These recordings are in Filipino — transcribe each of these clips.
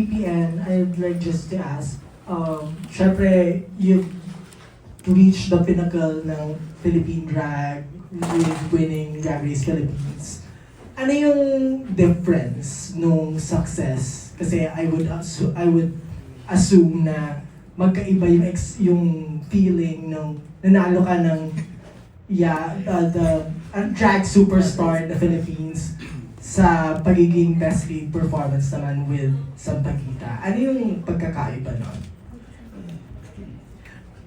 PPN, I'd like just to ask, um, syempre, you've reached the pinnacle ng Philippine drag with winning Drag Race Philippines. Ano yung difference nung success? Kasi I would assu- I would assume na magkaiba yung ex yung feeling ng nanalo ka ng yeah, uh, the uh, drag superstar in the Philippines sa pagiging best lead performance naman with Sampaguita. Ano yung pagkakaiba nun?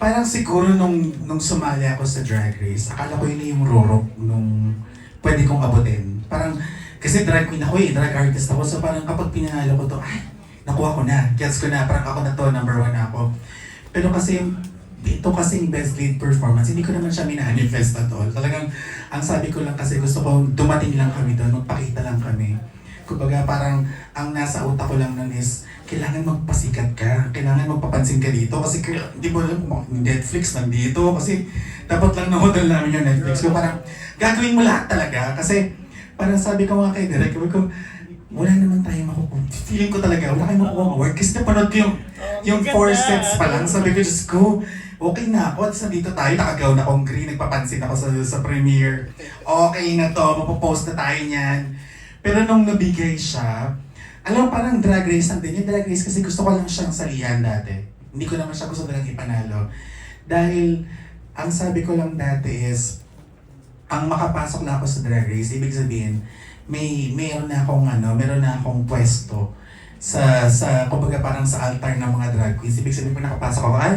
Parang siguro nung, nung sumali ako sa drag race, akala ko yun yung rorok nung pwede kong abutin. Parang, kasi drag queen ako eh, drag artist ako. So parang kapag pinanalo ko to, ay, nakuha ko na, gets ko na, parang ako na to, number one na ako. Pero kasi, ito kasi yung best lead performance, hindi ko naman siya minanifest at all. Talagang, ang sabi ko lang kasi gusto ko dumating lang kami doon, magpakita lang kami. Kumbaga parang ang nasa utak ko lang nun is, kailangan magpasikat ka, kailangan magpapansin ka dito kasi hindi mo alam kung Netflix nandito kasi dapat lang na hotel namin yung Netflix. So parang gagawin mo lahat talaga kasi parang sabi ko nga kay sabi ko, wala naman tayo makukuha. Feeling ko talaga, wala tayong makukuha award kasi napanood ko yung, yung four sets pa lang. Sabi ko, just go. Okay na ako. At nandito tayo, nakagaw na akong green, nagpapansin ako sa, sa premiere. Okay na to, mapopost na tayo niyan. Pero nung nabigay siya, alam parang drag race lang din. Yung drag race kasi gusto ko lang siyang salihan dati. Hindi ko naman siya gusto talagang ipanalo. Dahil, ang sabi ko lang dati is, ang makapasok na ako sa drag race, ibig sabihin, may meron na akong ano, meron na akong pwesto sa sa kumbaga parang sa altar ng mga drag queens. Ibig sabihin pag nakapasok ako, ay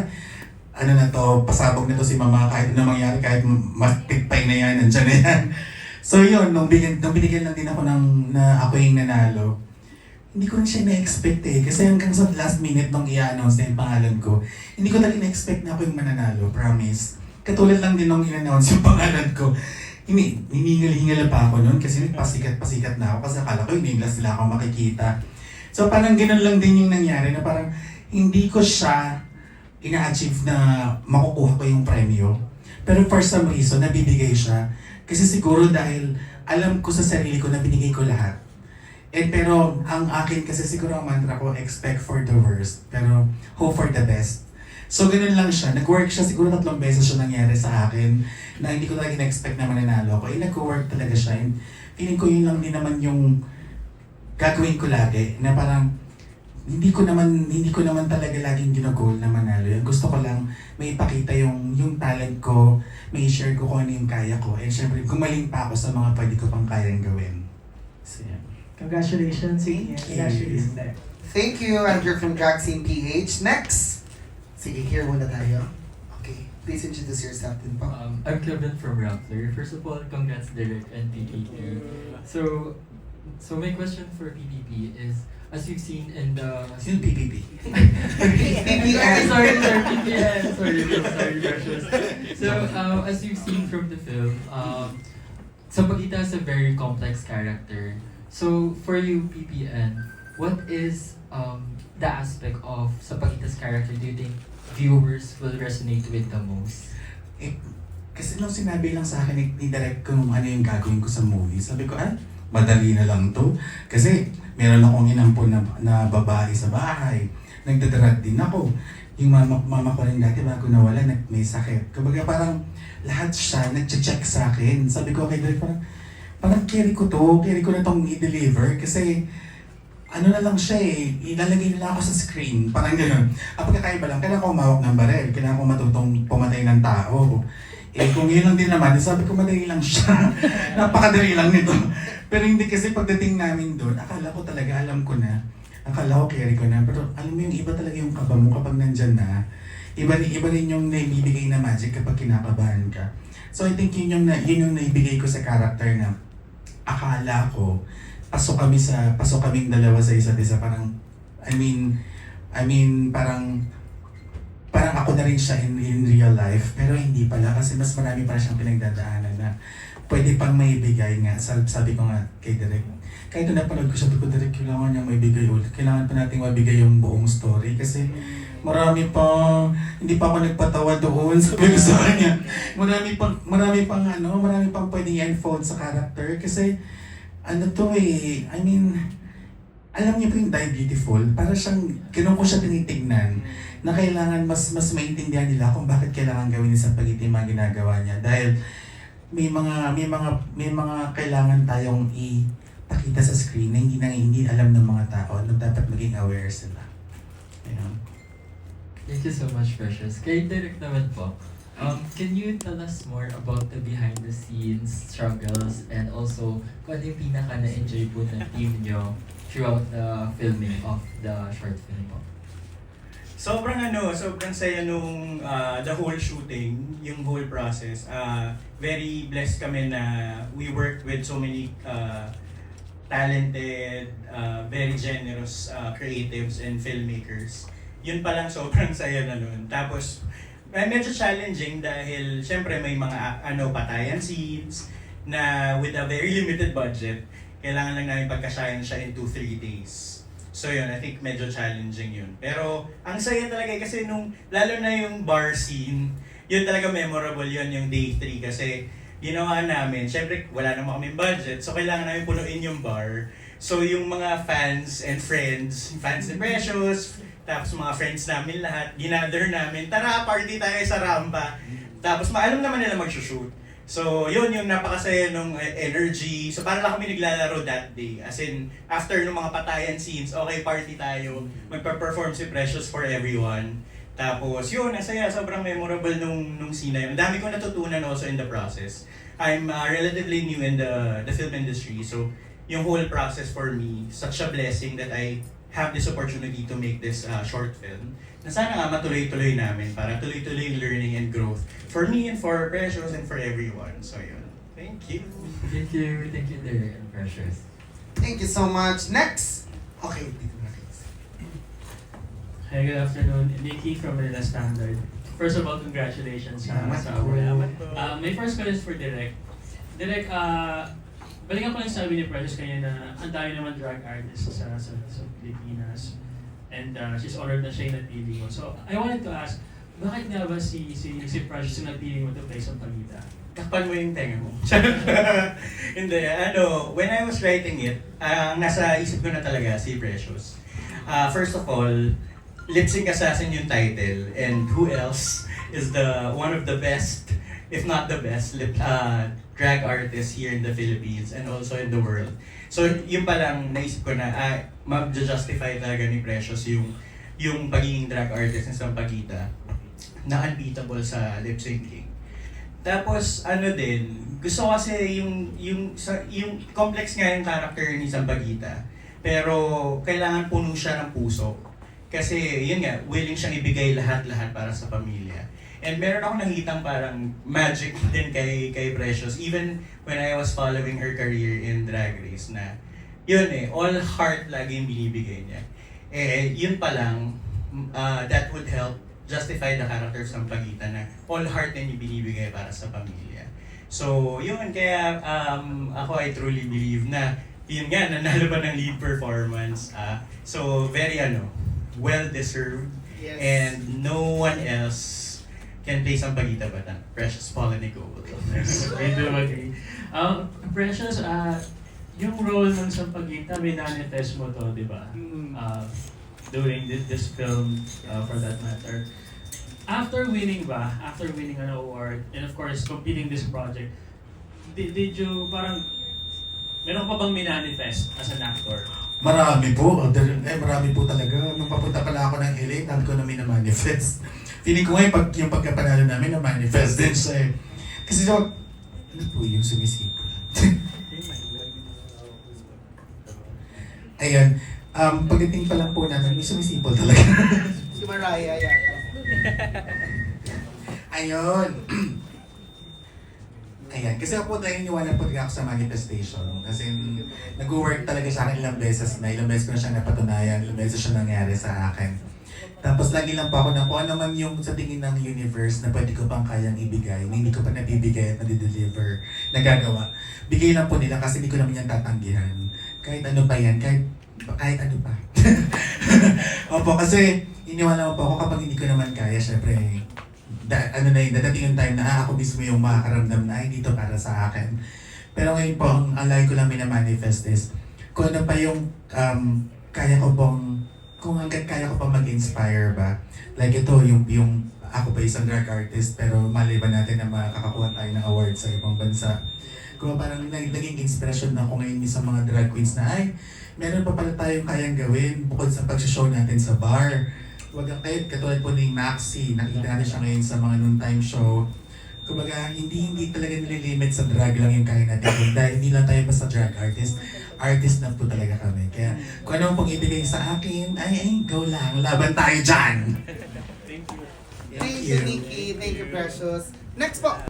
ano na to, pasabog na to si mama kahit ano mangyari, kahit matitpay na yan, nandiyan na yan. So yun, nung, bigyan, nung binigyan lang din ako ng, na ako yung nanalo, hindi ko rin siya na-expect eh. Kasi hanggang sa last minute nung i-announce na yung pangalan ko, hindi ko talaga na-expect na ako yung mananalo, promise. Katulad lang din nung in-announce yung pangalan ko. Hindi, hiningal-hingal pa ako noon kasi nagpasikat-pasikat na ako kasi akala ko hindi nila sila ako makikita. So parang ganun lang din yung nangyari na parang hindi ko siya ina-achieve na makukuha ko yung premyo. Pero for some reason, nabibigay siya. Kasi siguro dahil alam ko sa sarili ko na binigay ko lahat. And pero ang akin kasi siguro ang mantra ko, expect for the worst, pero hope for the best. So ganun lang siya. Nag-work siya, siguro tatlong beses siya nangyari sa akin na hindi ko talaga na-expect na mananalo ako. Eh, nag-work talaga siya. And feeling ko yun lang din naman yung gagawin ko lagi. Na parang, hindi ko naman hindi ko naman talaga laging ginagol na manalo. Yung gusto ko lang may ipakita yung yung talent ko, may share ko kung ano yung kaya ko. And syempre, gumaling pa ako sa mga pwede ko pang kayang gawin. So, yan. Congratulations. Thank you. Congratulations there. Thank you, Andrew from Drag Scene PH. Next! Sige, here muna tayo. Okay, please introduce yourself din po. Um, I'm Kevin from Rappler. First of all, congrats Derek and PPP. So, so my question for PPP is, as you've seen in the... Sino PPP? PPN. sorry, sorry, PPN. Sorry, sorry, precious. So, um, as you've seen from the film, um, Sampaguita is a very complex character. So, for you, PPN, what is um, the aspect of Sampaguita's character do you think viewers will resonate with the most? Eh, kasi nung sinabi lang sa akin ni, ni Direk kung ano yung gagawin ko sa movie, sabi ko, ah, madali na lang to. Kasi meron akong inampon na, na babae sa bahay. Nagdadrag din ako. Yung mama, mama ko rin dati bago nawala, nag, may sakit. Kumbaga parang lahat siya nag-check sa akin. Sabi ko kay Direk, parang, parang carry ko to, carry ko na tong i-deliver. Kasi ano na lang siya eh, ilalagay nila ako sa screen, parang gano'n. Ang pagkakaiba lang, kailangan ko umawak ng barel, kailangan ko matutong pumatay ng tao. Eh kung yun lang din naman, sabi ko madali lang siya. Napakadali lang nito. Pero hindi kasi pagdating namin doon, akala ko talaga alam ko na. Akala ko carry ko na. Pero alam mo yung iba talaga yung kaba mo kapag nandyan na. Iba, iba rin yung naibibigay na magic kapag kinakabahan ka. So I think yun yung, na, yun yung naibigay ko sa character na akala ko pasok kami sa pasok kaming dalawa sa isa't isa parang I mean I mean parang parang ako na rin siya in, in real life pero hindi pala kasi mas marami pa siyang pinagdadaanan na pwede pang maibigay nga. Sabi, sabi ko nga kay Derek kahit nung napanood ko sabi ko Derek kailangan niya maibigay ulit. Kailangan pa nating mabigay yung buong story kasi marami pa hindi pa ako nagpatawa doon. Sabi ko sa kanya. Marami pang marami pang ano marami pang pwedeng i-unfold sa character kasi ano to eh, I mean, alam niyo po yung Die Beautiful, para siyang, ganun ko siya tinitignan, na kailangan mas mas maintindihan nila kung bakit kailangan gawin ni Sampaguita yung mga ginagawa niya. Dahil may mga may mga may mga kailangan tayong ipakita sa screen na hindi na hindi alam ng mga tao na dapat maging aware sila. Ayun. Thank you so much, Precious. Kay Derek naman po, um, can you tell us more about the behind the scenes struggles and also kung ano pinaka na-enjoy po ng team nyo throughout the filming of the short film po? Sobrang ano, sobrang saya nung ah, the whole shooting, yung whole process. Ah, very blessed kami na we worked with so many ah, talented, ah, very generous ah, creatives and filmmakers. Yun pa lang sobrang saya na nun. Tapos, medyo challenging dahil syempre may mga ano patayan scenes na with a very limited budget, kailangan lang namin pagkasayan siya in 2-3 days. So yun, I think medyo challenging yun. Pero ang saya talaga eh, kasi nung, lalo na yung bar scene, yun talaga memorable yun yung day 3 kasi ginawa namin, syempre wala naman kaming budget, so kailangan namin punuin yung bar. So yung mga fans and friends, fans ni Precious, tapos mga friends namin lahat, ginather namin, tara party tayo sa rampa. Tapos maalam naman nila mag-shoot. So, yun yung napakasaya nung eh, energy. So, para lang kami naglalaro that day. As in, after nung mga patayan scenes, okay, party tayo. Magpa-perform si Precious for everyone. Tapos, yun, nasaya. Sobrang memorable nung, nung scene na yun. Ang dami ko natutunan also in the process. I'm uh, relatively new in the, the film industry. So, yung whole process for me, such a blessing that I have this opportunity to make this uh, short film. Na sana nga matuloy-tuloy namin para tuloy-tuloy yung learning and growth for me and for Precious and for everyone. So yun. Thank you. Thank you, thank you Derek and Precious. Thank you so much. Next! Okay, dito na kayo. Hi, good afternoon. Nikki from Manila Standard. First of all, congratulations sa, sa award. Uh, my first question is for Direk. Direk, uh, balikan ko lang sabi ni Precious kanina na ang dami naman drag artists sa, sa, sa Pilipinas. And uh, she's honored na siya yung napili mo. So, I wanted to ask, bakit nga ba si, si, si Precious yung napili mo to play sa Pagita? Takpan mo yung tenga mo. Hindi, ano, when I was writing it, ang nasa isip ko na talaga si Precious. Uh, first of all, Lip Sync Assassin yung title, and who else is the one of the best, if not the best, lip, uh, drag artist here in the Philippines and also in the world. So, yun pa lang naisip ko na, ah, mag-justify talaga ni Precious yung yung pagiging drag artist ng Sampaguita na unbeatable sa lip syncing. Tapos ano din, gusto kasi yung yung sa yung complex nga yung character ni Sampaguita. Pero kailangan puno siya ng puso. Kasi yun nga, willing siyang ibigay lahat-lahat para sa pamilya. And meron ako nakitang parang magic din kay kay Precious even when I was following her career in Drag Race na yun eh, all heart lagi yung binibigay niya. Eh, yun pa lang, uh, that would help justify the character sa pagitan na all heart din yung binibigay para sa pamilya. So, yun, kaya um, ako I truly believe na yun nga, nanalo pa ng lead performance. ah so, very ano, well-deserved. And no one else can play sa pagita ba na Precious Paula Nicole. I do agree. Um, Precious, uh, yung role ng Sampaguita, may manifest mo to, di ba? uh, doing this, this film uh, for that matter. After winning ba, after winning an award, and of course, completing this project, did, did you parang, meron pa bang minanifest as an actor? Marami po. Eh, marami po talaga. Nung papunta pala ako ng LA, dami ko na mina-manifest. Feeling ko ngayon, pag, yung pagkapanalo namin, na-manifest din siya eh. Kasi so, ano po yung sumisipol? Ayan. Um, pagdating pa lang po namin, may sumisipol talaga. Si Mariah yata. Ayun. Ayan. Kasi ako po dahil iniwanan po talaga ako sa manifestation. Kasi nag-work talaga sa akin ilang beses na. Ilang beses ko na siya napatunayan. Ilang beses siya nangyari sa akin. Tapos lagi lang pa ako na kung ano man yung sa tingin ng universe na pwede ko pang kayang ibigay, na hindi ko pa nabibigay at nadideliver, nagagawa. Bigay lang po nila kasi hindi ko naman yan tatanggihan. Kahit ano pa yan, kahit kahit ano pa. Opo, kasi iniwala mo po ako kapag hindi ko naman kaya, syempre, da, ano na yun, dadating yung time na ah, ako mismo yung makakaramdam na, ay, dito para sa akin. Pero ngayon po, ang, lagi ko lang minamanifest is, kung ano pa yung um, kaya ko pong, kung hanggat kaya ko pa mag-inspire ba, like ito, yung, yung ako pa isang drag artist, pero mali ba natin na makakakuha tayo ng award sa ibang bansa. Kung parang nag- naging inspiration na ako ngayon sa mga drag queens na, ay, meron pa pala tayong kayang gawin bukod sa pag-show natin sa bar. Huwag ang kahit katulad po ni Maxi, nakita natin siya ngayon sa mga noontime show. Kumbaga, hindi hindi talaga nililimit sa drag lang yung kaya natin gawin. Dahil hindi lang tayo basta drag artist, artist na po talaga kami. Kaya kung ano pong ibigay sa akin, ay, ay, go lang. Laban tayo dyan! Thank you. Thank you, Nikki. Thank you, Precious. Next po.